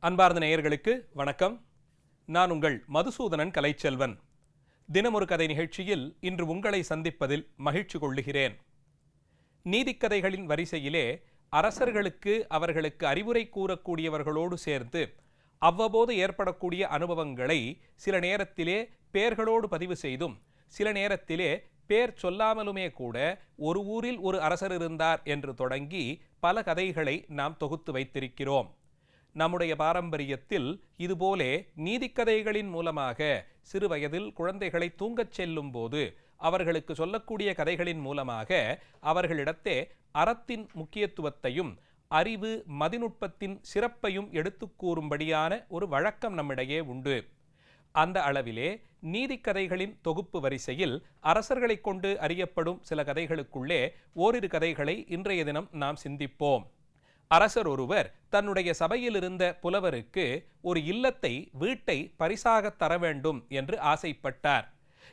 அன்பார்ந்த நேயர்களுக்கு வணக்கம். நான் உங்கள் மதுசூதனன் கலைச்செல்வன். தினமொரு கதை நிகழ்ச்சியில் இன்று உங்களை சந்திப்பதில் மகிழ்ச்சி கொள்ளுகிறேன். நீதிக்கதைகளின் வரிசையிலே அரசர்களுக்கு அவர்களுக்கு அறிவுரை கூறக்கூடியவர்களோடு சேர்ந்து அவ்வப்போது ஏற்படக்கூடிய அனுபவங்களை சில நேரத்திலே பெயர்களோடு பதிவு செய்தும் சில நேரத்திலே பேர் சொல்லாமலுமே கூட ஒரு ஊரில் ஒரு அரசர் இருந்தார் என்று தொடங்கி பல கதைகளை நாம் தொகுத்து வைத்திருக்கிறோம். நம்முடைய பாரம்பரியத்தில் இதுபோலே நீதிக்கதைகளின் மூலமாக சிறுவயதில் குழந்தைகளை தூங்கச் செல்லும் போது அவர்களுக்கு சொல்லக்கூடிய கதைகளின் மூலமாக அவர்களிடத்தே அறத்தின் முக்கியத்துவத்தையும் அறிவு மதிநுட்பத்தின் சிறப்பையும் எடுத்து கூறும்படியான ஒரு வழக்கம் நம்மிடையே உண்டு. அந்த அளவிலே நீதிக்கதைகளின் தொகுப்பு வரிசையில் அரசர்களைக் கொண்டு அறியப்படும் சில கதைகளுக்குள்ளே ஓரிரு கதைகளை இன்றைய தினம் நாம் சிந்திப்போம். அரசர் ஒருவர் தன்னுடைய சபையில் இருந்த புலவருக்கு ஒரு இல்லத்தை வீட்டை பரிசாகத் தர வேண்டும் என்று ஆசைப்பட்டார்.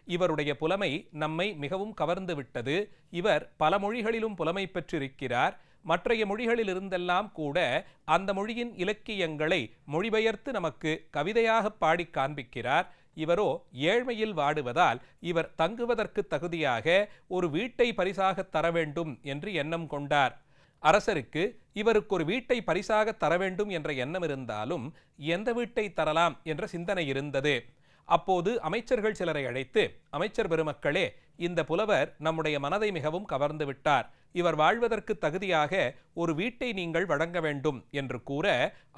இவருடைய புலமை நம்மை மிகவும் கவர்ந்து விட்டது இவர் பல மொழிகளிலும் புலமை பெற்றிருக்கிறார். மற்றைய மொழிகளில் இருந்தெல்லாம் கூட அந்த மொழியின் இலக்கியங்களை மொழிபெயர்த்து நமக்கு கவிதையாக பாடி காண்பிக்கிறார். இவரோ ஏழ்மையில் வாடுவதால் இவர் தங்குவதற்கு தகுதியாக ஒரு வீட்டை பரிசாக தர வேண்டும் என்று எண்ணம் கொண்டார். அரசருக்கு இவருக்கு ஒரு வீட்டை பரிசாக தர வேண்டும் என்ற எண்ணம் இருந்தாலும் எந்த வீட்டை தரலாம் என்ற சிந்தனை இருந்தது. அப்போது அமைச்சர்கள் சிலரை அழைத்து அமைச்சர் பெருமக்களே இந்த புலவர் நம்முடைய மனதை மிகவும் கவர்ந்து விட்டார். இவர் வாழ்வதற்கு தகுதியாக ஒரு வீட்டை நீங்கள் வழங்க வேண்டும் என்று கூற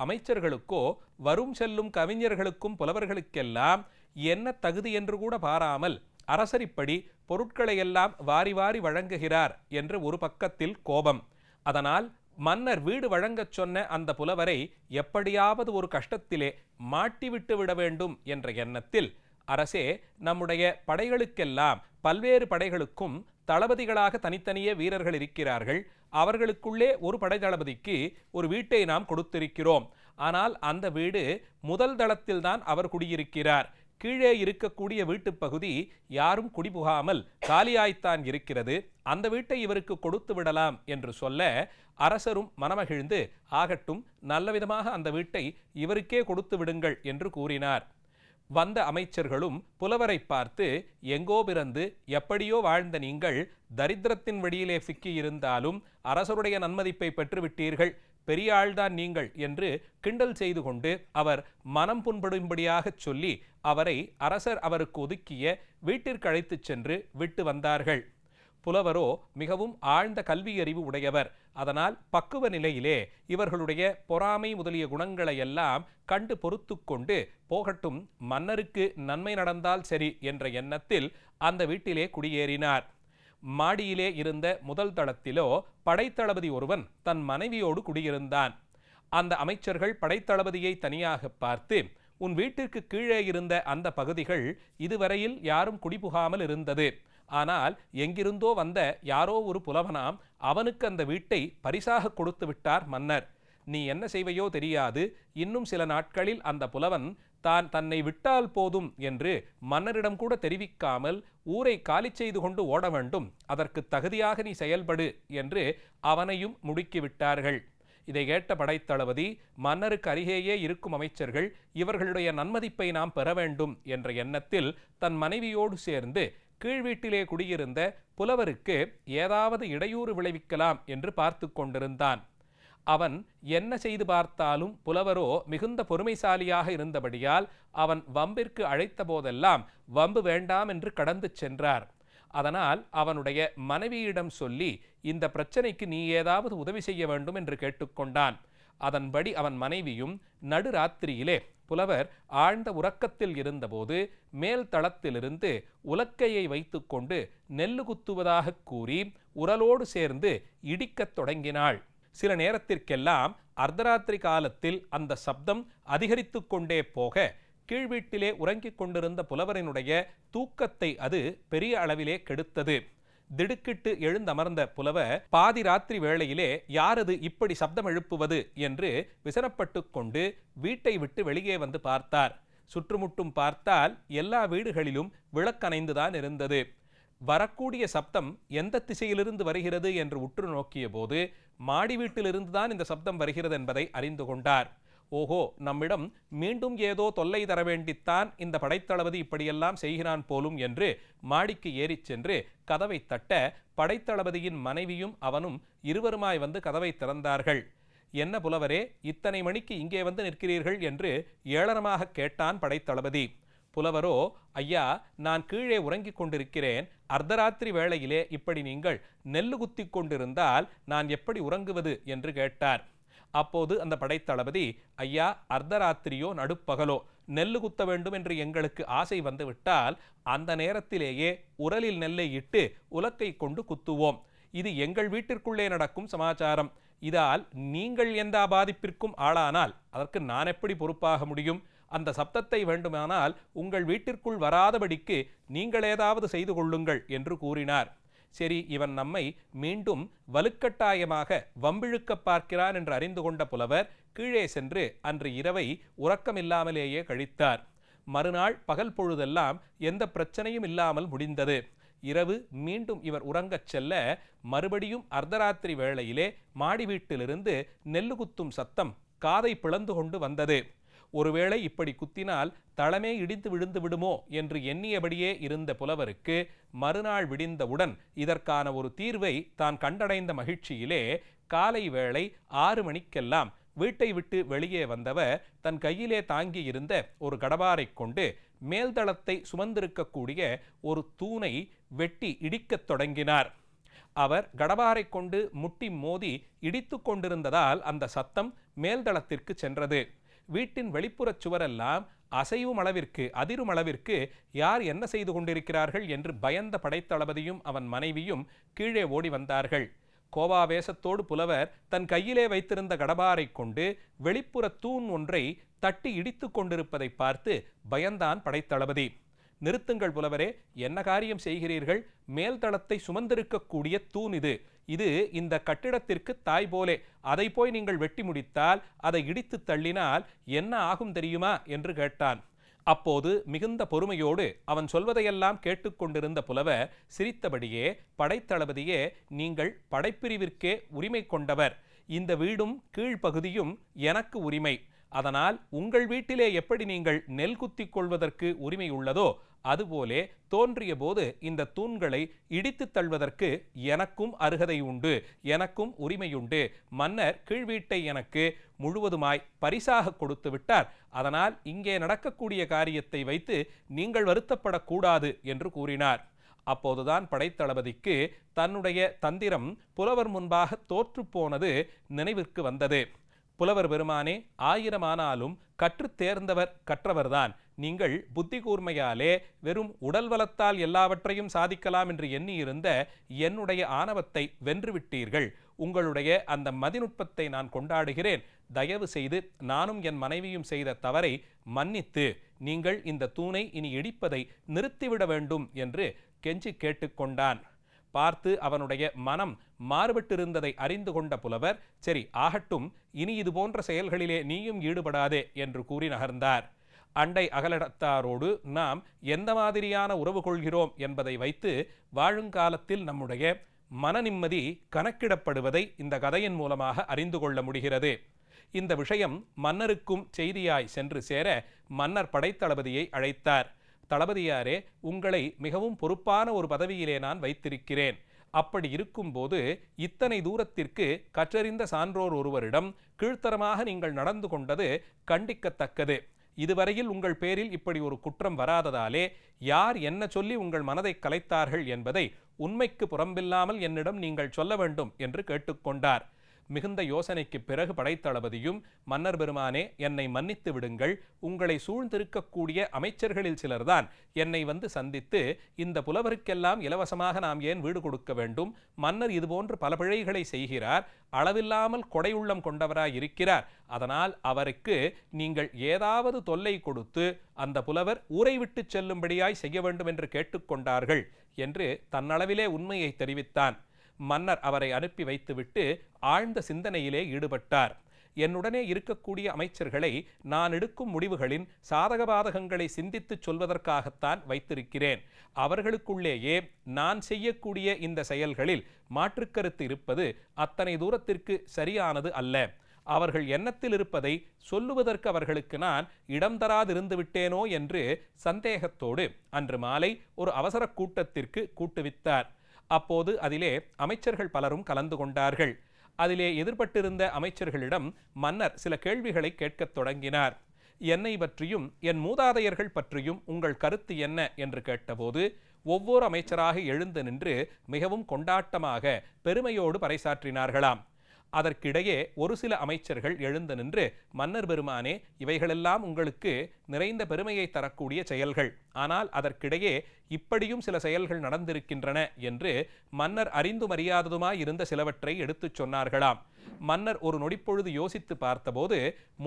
அமைச்சர்களுக்கோ வரும் செல்லும் கவிஞர்களுக்கும் புலவர்களுக்கெல்லாம் என்ன தகுதி என்று கூட பாராமல் அரசரிப்படி பொருட்களை எல்லாம் வாரி வாரி வழங்குகிறார் என்று ஒரு பக்கத்தில் கோபம். அதனால் மன்னர் வீடு வழங்கச் சொன்ன அந்த புலவரை எப்படியாவது ஒரு கஷ்டத்திலே மாட்டிவிட்டு விட வேண்டும் என்ற எண்ணத்தில் அரசே நம்முடைய படைகளுக்கெல்லாம் பல்வேறு படைகளுக்கும் தளபதிகளாக தனித்தனியே வீரர்கள் இருக்கிறார்கள். அவர்களுக்குள்ளே ஒரு படை தளபதிக்கு ஒரு வீட்டை நாம் கொடுத்திருக்கிறோம். ஆனால் அந்த வீடு முதல் தளத்தில்தான் அவர் குடியிருக்கிறார். கீழே இருக்கக்கூடிய வீட்டுப் பகுதி யாரும் குடிபுகாமல் காலியாய்த்தான் இருக்கிறது. அந்த வீட்டை இவருக்கு கொடுத்து விடலாம் என்று சொல்ல அரசரும் மனமகிழ்ந்து ஆகட்டும் நல்லவிதமாக அந்த வீட்டை இவருக்கே கொடுத்து விடுங்கள் என்று கூறினார். வந்த அமைச்சர்களும் புலவரை பார்த்து எங்கோ பிறந்து எப்படியோ வாழ்ந்த நீங்கள் தரித்திரத்தின் வழியிலே சிக்கியிருந்தாலும் அரசருடைய நன்மதிப்பை பெற்றுவிட்டீர்கள். பெரிய ஆள்தான் நீங்கள் என்று கிண்டல் செய்து கொண்டு அவர் மனம் புண்படும்படியாகச் சொல்லி அவரை அரசர் அவருக்கு ஒதுக்கிய வீட்டிற்கு அழைத்துச் சென்று விட்டு வந்தார்கள். புலவரோ மிகவும் ஆழ்ந்த கல்வியறிவு உடையவர். அதனால் பக்குவ நிலையிலே இவர்களுடைய பொறாமை முதலிய குணங்களை எல்லாம் கண்டு பொறுத்து கொண்டு போகட்டும் மன்னருக்கு நன்மை நடந்தால் சரி என்ற எண்ணத்தில் அந்த வீட்டிலே குடியேறினார். மாடியிலே இருந்த முதல் தளத்திலோ படைத்தளபதி ஒருவன் தன் மனைவியோடு குடியிருந்தான். அந்த அமைச்சர்கள் படைத்தளபதியை தனியாக பார்த்து உன் வீட்டிற்கு கீழே இருந்த அந்த பகுதிகள் இதுவரையில் யாரும் குடிபுகாமல் இருந்தது. ஆனால் எங்கிருந்தோ வந்த யாரோ ஒரு புலவனாம் அவனுக்கு அந்த வீட்டை பரிசாக கொடுத்து விட்டார் மன்னர். நீ என்ன செய்வையோ தெரியாது. இன்னும் சில நாட்களில் அந்த புலவன் தான் தன்னை விட்டால் போதும் என்று மன்னரிடம் கூட தெரிவிக்காமல் ஊரை காலி செய்து கொண்டு ஓட வேண்டும். அதற்கு தகுதியாக நீ செயல்படு என்று அவனையும் முடுக்கிவிட்டார்கள் இதை கேட்ட படைத்தளபதி மன்னருக்கு அருகேயே இருக்கும் அமைச்சர்கள் இவர்களுடைய நன்மதிப்பை நாம் பெற வேண்டும் என்ற எண்ணத்தில் தன் மனைவியோடு சேர்ந்து கீழ் வீட்டிலே குடியிருந்த புலவருக்கு ஏதாவது இடையூறு விளைவிக்கலாம் என்று பார்த்து கொண்டிருந்தான். அவன் என்ன செய்து பார்த்தாலும் புலவரோ மிகுந்த பொறுமைசாலியாக இருந்தபடியால் அவன் வம்பிற்கு அழைத்த போதெல்லாம் வம்பு வேண்டாம் என்று கடந்து சென்றார். அதனால் அவனுடைய மனைவியிடம் சொல்லி இந்த பிரச்சனைக்கு நீ ஏதாவது உதவி செய்ய வேண்டும் என்று கேட்டுக்கொண்டான். அதன்படி அவன் மனைவியும் நடுராத்திரியிலே புலவர் ஆழ்ந்த உறக்கத்தில் இருந்தபோது மேல் தளத்திலிருந்து உலக்கையை வைத்துக்கொண்டு நெல்லு குத்துவதாக கூறி உரலோடு சேர்ந்து இடிக்கத் தொடங்கினாள். சில நேரத்திற்கெல்லாம் அர்த்தராத்திரி காலத்தில் அந்த சப்தம் அதிகரித்து கொண்டே போக கீழ் வீட்டிலே உறங்கிக் கொண்டிருந்த புலவரினுடைய தூக்கத்தை அது பெரிய அளவிலே கெடுத்தது. திடுக்கிட்டு எழுந்தமர்ந்த புலவர் பாதி ராத்திரி வேளையிலே யாரது இப்படி சப்தம் எழுப்புவது என்று விசனப்பட்டு கொண்டு வீட்டை விட்டு வெளியே வந்து பார்த்தார். சுற்றுமுட்டும் பார்த்தால் எல்லா வீடுகளிலும் விளக்கணைந்துதான் இருந்தது. வரக்கூடிய சப்தம் எந்த திசையிலிருந்து வருகிறது என்று உற்று நோக்கிய போது மாடி வீட்டிலிருந்து தான் இந்த சப்தம் வருகிறது என்பதை அறிந்து கொண்டார். ஓஹோ நம்மிடம் மீண்டும் ஏதோ தொல்லை தர வேண்டித்தான் இந்த படைத்தளபதி இப்படியெல்லாம் செய்கிறான் போலும் என்று மாடிக்கு ஏறிச் சென்று கதவை தட்ட படைத்தளபதியின் மனைவியும் அவனும் இருவருமாய் வந்து கதவை திறந்தார்கள். என்ன புலவரே இத்தனை மணிக்கு இங்கே வந்து நிற்கிறீர்கள் என்று ஏளனமாக கேட்டான் படைத்தளபதி. புலவரோ ஐயா நான் கீழே உறங்கிக் கொண்டிருக்கிறேன். அர்த்தராத்திரி வேளையிலே இப்படி நீங்கள் நெல்லு குத்தி கொண்டிருந்தால் நான் எப்படி உறங்குவது? என்று கேட்டார். அப்போது அந்த படைத்தளபதி ஐயா அர்த்தராத்திரியோ நடுப்பகலோ நெல்லு குத்த வேண்டும் என்று எங்களுக்கு ஆசை வந்துவிட்டால் அந்த நேரத்திலேயே உரலில் நெல்லை இட்டு உலக்கை கொண்டு குத்துவோம். இது எங்கள் வீட்டிற்குள்ளே நடக்கும் சமாச்சாரம். இதால் நீங்கள் எந்த பாதிப்பிற்கும் ஆளானால் அதற்கு நான் எப்படி பொறுப்பாக முடியும்? அந்த சப்தத்தை வேண்டுமானால் உங்கள் வீட்டிற்குள் வராதபடிக்கு நீங்கள் ஏதாவது செய்து கொள்ளுங்கள் என்று கூறினார். சரி இவன் நம்மை மீண்டும் வலுக்கட்டாயமாக வம்பிழுக்க பார்க்கிறான் என்று அறிந்து கொண்ட புலவர் கீழே சென்று அன்று இரவை உறக்கமில்லாமலேயே கழித்தார். மறுநாள் பகல் பொழுதெல்லாம் எந்த பிரச்சனையும் இல்லாமல் முடிந்தது. இரவு மீண்டும் இவர் உறங்கச் செல்ல மறுபடியும் அர்த்தராத்திரி வேளையிலே மாடி வீட்டிலிருந்து நெல்லு குத்தும் சத்தம் காதை பிளந்து கொண்டு வந்தது. ஒருவேளை இப்படி குத்தினால் தளமே இடித்து விழுந்து விடுமோ என்று எண்ணியபடியே இருந்த புலவருக்கு மறுநாள் விடிந்தவுடன் இதற்கான ஒரு தீர்வை தான் கண்டடைந்த மகிழ்ச்சியிலே காலை வேளை ஆறு மணிக்கெல்லாம் வீட்டை விட்டு வெளியே வந்தவர் தன் கையிலே தாங்கியிருந்த ஒரு கடபாரை கொண்டு மேல்தளத்தை சுமந்திருக்கக்கூடிய ஒரு தூணை வெட்டி இடிக்கத் தொடங்கினார். அவர் கடபாரை கொண்டு முட்டி மோதி இடித்து கொண்டிருந்ததால் அந்த சத்தம் மேல்தளத்திற்கு சென்றது. வீட்டின் வெளிப்புறச் சுவரெல்லாம் அசைவும் அளவிற்கு அதிரும் அளவிற்கு யார் என்ன செய்து கொண்டிருக்கிறார்கள் என்று பயந்த படைத்தளபதியும் அவன் மனைவியும் கீழே ஓடி வந்தார்கள். கோபாவேசத்தோடு புலவர் தன் கையிலே வைத்திருந்த கடபாரை கொண்டு வெளிப்புற தூண் ஒன்றை தட்டி இடித்து கொண்டிருப்பதை பார்த்து பயந்தான் படைத்தளபதி. நிறுத்துங்கள் புலவரே என்ன காரியம் செய்கிறீர்கள்? மேல்தளத்தை சுமந்திருக்கக்கூடிய தூண் இது. இது இந்த கட்டிடத்திற்கு தாய் போலே. அதை போய் நீங்கள் வெட்டி முடித்தால் அதை இடித்து தள்ளினால் என்ன ஆகும் தெரியுமா? என்று கேட்டான். அப்போது மிகுந்த பொறுமையோடு அவன் சொல்வதையெல்லாம் கேட்டுக்கொண்டிருந்த புலவர் சிரித்தபடியே படைத்தளபதியே நீங்கள் படைப்பிரிவிற்கே உரிமை கொண்டவர். இந்த வீடும் கீழ்ப்பகுதியும் எனக்கு உரிமை. அதனால் உங்கள் வீட்டிலே எப்படி நீங்கள் நெல் குத்திக் கொள்வதற்கு உரிமை உள்ளதோ அதுபோலே தோன்றிய போது இந்த தூண்களை இடித்து தள்வதற்கு எனக்கும் அருகதை உண்டு எனக்கும் உரிமையுண்டு. மன்னர் கீழ்வீட்டை எனக்கு முழுவதுமாய் பரிசாக கொடுத்து விட்டார். அதனால் இங்கே நடக்கக்கூடிய காரியத்தை வைத்து நீங்கள் வருத்தப்படக்கூடாது என்று கூறினார். அப்போதுதான் படைத்தளபதிக்கு தன்னுடைய தந்திரம் புலவர் முன்பாக தோற்றுப்போனது நினைவிற்கு வந்தது. புலவர் பெருமானே ஆயிரமானாலும் கற்றுத் தேர்ந்தவர் கற்றவர்தான். நீங்கள் புத்தி கூர்மையாலே வெறும் உடல் வளத்தால் எல்லாவற்றையும் சாதிக்கலாம் என்று எண்ணியிருந்த என்னுடைய ஆணவத்தை வென்றுவிட்டீர்கள். உங்களுடைய அந்த மதிநுட்பத்தை நான் கொண்டாடுகிறேன். தயவு செய்து நானும் என் மனைவியும் செய்த தவறை மன்னித்து நீங்கள் இந்த தூணை இனி இடிப்பதை நிறுத்திவிட வேண்டும் என்று கெஞ்சி கேட்டுக்கொண்டான் பார்த்து அவனுடைய மனம் மாறுபட்டிருந்ததை அறிந்து கொண்ட புலவர் சரி ஆகட்டும் இனி இது போன்ற செயல்களிலே நீயும் ஈடுபடாதே என்று கூறி நகர்ந்தார். அண்டை அகலடத்தாரோடு நாம் எந்த மாதிரியான உறவு கொள்கிறோம் என்பதை வைத்து வாழுங்காலத்தில் நம்முடைய மன நிம்மதி கணக்கிடப்படுவதை இந்த கதையின் மூலமாக அறிந்து கொள்ள முடிகிறது. இந்த விஷயம் மன்னருக்கும் செய்தியாய் சென்று சேர மன்னர் படைத்தளபதியை அழைத்தார். தளபதியாரே உங்களை மிகவும் பொறுப்பான ஒரு பதவியிலே நான் வைத்திருக்கிறேன். அப்படி இருக்கும்போது இத்தனை தூரத்திற்கு கற்றறிந்த சான்றோர் ஒருவரிடம் கீழ்த்தரமாக நீங்கள் நடந்து கொண்டது கண்டிக்கத்தக்கது. இதுவரையில் உங்கள் பேரில் இப்படி ஒரு குற்றம் வராததாலே யார் என்ன சொல்லி உங்கள் மனதை கலைத்தார்கள் என்பதை உண்மைக்கு புறம்பில்லாமல் என்னிடம் நீங்கள் சொல்ல வேண்டும் என்று கேட்டுக்கொண்டார். மிகுந்த யோசனைக்கு பிறகு படைத்தளபதியும் மன்னர் பெருமானே என்னை மன்னித்து விடுங்கள். உங்களை சூழ்ந்திருக்கக்கூடிய அமைச்சர்களில் சிலர்தான் என்னை வந்து சந்தித்து இந்த புலவருக்கெல்லாம் இலவசமாக நாம் ஏன் வீடு கொடுக்க வேண்டும்? மன்னர் இதுபோன்று பல பிழைகளை செய்கிறார். அளவில்லாமல் கொடையுள்ளம் கொண்டவராய் இருக்கிறார். அதனால் அவருக்கு நீங்கள் ஏதாவது தொல்லை கொடுத்து அந்த புலவர் ஊரை விட்டு செல்லும்படியாய் செய்ய வேண்டும் என்று கேட்டுக்கொண்டார்கள் என்று தன்னளவிலே உண்மையை தெரிவித்தான். மன்னர் அவரை அனுப்பி வைத்துவிட்டு ஆழ்ந்த சிந்தனையிலே ஈடுபட்டார். என்னுடனே இருக்கக்கூடிய அமைச்சர்களை நான் எடுக்கும் முடிவுகளின் சாதக பாதகங்களை சிந்தித்துச் சொல்வதற்காகத்தான் வைத்திருக்கிறேன். அவர்களுக்குள்ளேயே நான் செய்யக்கூடிய இந்த செயல்களில் மாற்றுக்கருத்து இருப்பது அத்தனை தூரத்திற்கு சரியானது அல்ல. அவர்கள் எண்ணத்தில் இருப்பதை சொல்லுவதற்கு அவர்களுக்கு நான் இடம் தராதிருந்து விட்டேனோ என்று சந்தேகத்தோடு அன்று மாலை ஒரு அவசர கூட்டத்திற்கு கூட்டுவித்தார் அப்போது அதிலே அமைச்சர்கள் பலரும் கலந்து கொண்டார்கள். அதிலே எதிர்பட்டிருந்த அமைச்சர்களிடம் மன்னர் சில கேள்விகளை கேட்கத் தொடங்கினார். என்னை பற்றியும் என் மூதாதையர்கள் பற்றியும் உங்கள் கருத்து என்ன? என்று கேட்டபோது ஒவ்வொரு அமைச்சராக எழுந்து நின்று மிகவும் கொண்டாட்டமாக பெருமையோடு பறைசாற்றினார்களாம். அதற்கிடையே ஒரு சில அமைச்சர்கள் எழுந்து நின்று மன்னர் பெருமானே இவைகளெல்லாம் உங்களுக்கு நிறைந்த பெருமையை தரக்கூடிய செயல்கள். ஆனால் அதற்கிடையே இப்படியும் சில செயல்கள் நடந்திருக்கின்றன என்று மன்னர் அறிந்தும் அறியாததுமாய் இருந்த சிலவற்றை எடுத்துச் சொன்னார்களாம். மன்னர் ஒரு நொடிப்பொழுது யோசித்து பார்த்தபோது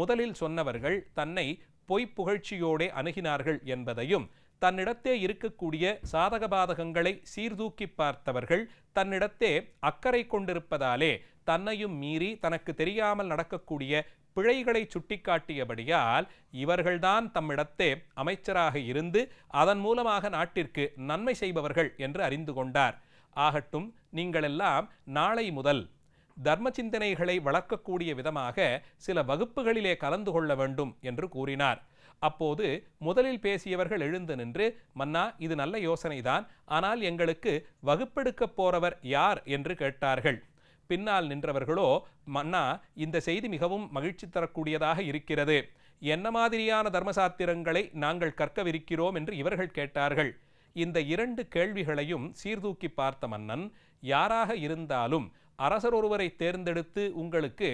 முதலில் சொன்னவர்கள் தன்னை பொய் புகழ்ச்சியோடே அணுகினார்கள் என்பதையும் தன்னிடத்தே இருக்கக்கூடிய சாதக பாதகங்களை சீர்தூக்கி பார்த்தவர்கள் தன்னிடத்தே அக்கறை கொண்டிருப்பதாலே தன்னையும் மீறி தனக்கு தெரியாமல் நடக்கக்கூடிய பிழைகளை சுட்டிக்காட்டியபடியால் இவர்கள்தான் தம்மிடத்தே அமைச்சராக இருந்து அதன் மூலமாக நாட்டிற்கு நன்மை செய்பவர்கள் என்று அறிந்து கொண்டார். ஆகட்டும் நீங்களெல்லாம் நாளை முதல் தர்ம சிந்தனைகளை வளர்க்கக்கூடிய விதமாக சில வகுப்புகளிலே கலந்து கொள்ள வேண்டும் என்று கூறினார். அப்போது முதலில் பேசியவர்கள் எழுந்து நின்று மன்னா இது நல்ல யோசனைதான். ஆனால் எங்களுக்கு வகுப்பெடுக்கப் போறவர் யார்? என்று கேட்டார்கள். பின்னால் நின்றவர்களோ மன்னா இந்த செய்தி மிகவும் மகிழ்ச்சி தரக்கூடியதாக இருக்கிறது. என்ன மாதிரியான தர்மசாத்திரங்களை நாங்கள் கற்கவிருக்கிறோம் என்று இவர்கள் கேட்டார்கள். இந்த இரண்டு கேள்விகளையும் சீர்தூக்கி பார்த்த மன்னன் யாராக இருந்தாலும் அரசர் ஒருவரை தேர்ந்தெடுத்து உங்களுக்கு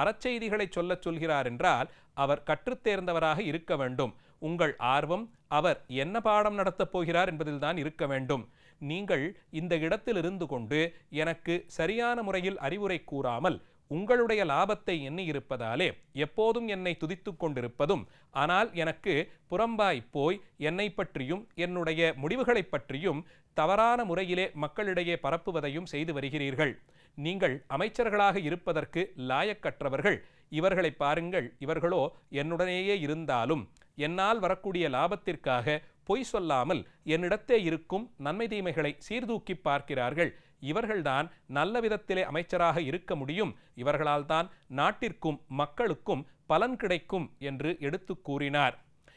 அறச்செய்திகளை சொல்லச் சொல்கிறார் என்றால் அவர் கற்றுத் தேர்ந்தவராக இருக்க வேண்டும். உங்கள் ஆர்வம் அவர் என்ன பாடம் நடத்தப் போகிறார் என்பதில்தான் இருக்க வேண்டும். நீங்கள் இந்த இடத்தில் இருந்து கொண்டு எனக்கு சரியான முறையில் அறிவுரை கூறாமல் உங்களுடைய லாபத்தை எண்ணி இருப்பதாலே எப்போதும் என்னை துதித்து கொண்டிருப்பதும் ஆனால் எனக்கு புறம்பாய் போய் என்னை பற்றியும் என்னுடைய முடிவுகளைப் பற்றியும் தவறான முறையிலே மக்களிடையே பரப்புவதையும் செய்து வருகிறீர்கள். நீங்கள் அமைச்சர்களாக இருப்பதற்கு லாயக்கற்றவர்கள் இவர்களை பாருங்கள் இவர்களோ என்னுடனேயே இருந்தாலும் என்னால் வரக்கூடிய லாபத்திற்காக பொய் சொல்லாமல் என்னிடத்தே இருக்கும் நன்மை தீமைகளை சீர்தூக்கி பார்க்கிறார்கள். இவர்கள்தான் நல்ல விதத்திலே அமைச்சராக இருக்க முடியும். இவர்களால் தான் நாட்டிற்கும் மக்களுக்கும் பலன் கிடைக்கும் என்று எடுத்து கூறினார்.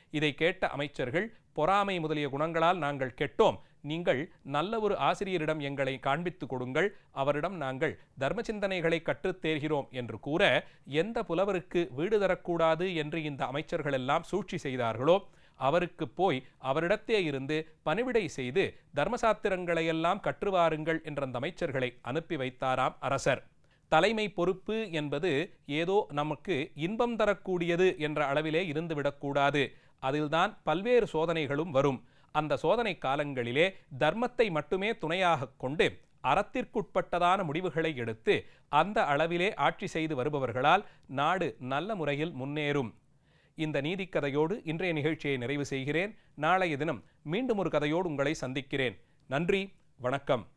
இதை கேட்ட அமைச்சர்கள் பொறாமை முதலிய குணங்களால் நாங்கள் கெட்டோம். நீங்கள் நல்ல ஒரு ஆசிரியரிடம் எங்களை காண்பித்து கொடுங்கள். அவரிடம் நாங்கள் தர்ம சிந்தனைகளை கற்றுத் தேர்கிறோம் என்று கூற எந்த புலவருக்கு வீடு தரக்கூடாது என்று இந்த அமைச்சர்கள் எல்லாம் சூழ்ச்சி செய்தார்களோ அவருக்கு போய் அவரிடத்தே இருந்து பணிவிடை செய்து தர்மசாத்திரங்களையெல்லாம் கற்றுவாருங்கள் என்ற அந்த அமைச்சர்களை அனுப்பி வைத்தாராம் அரசர். தலைமை பொறுப்பு என்பது ஏதோ நமக்கு இன்பம் தரக்கூடியது என்ற அளவிலே இருந்துவிடக்கூடாது அதில்தான் பல்வேறு சோதனைகளும் வரும். அந்த சோதனை காலங்களிலே தர்மத்தை மட்டுமே துணையாக கொண்டு அறத்திற்குட்பட்டதான முடிவுகளை எடுத்து அந்த அளவிலே ஆட்சி செய்து வருபவர்களால் நாடு நல்ல முறையில் முன்னேறும். இந்த நீதிக்கதையோடு இன்றைய நிகழ்ச்சியை நிறைவு செய்கிறேன். நாளைய தினம் மீண்டும் ஒரு கதையோடு உங்களை சந்திக்கிறேன். நன்றி வணக்கம்.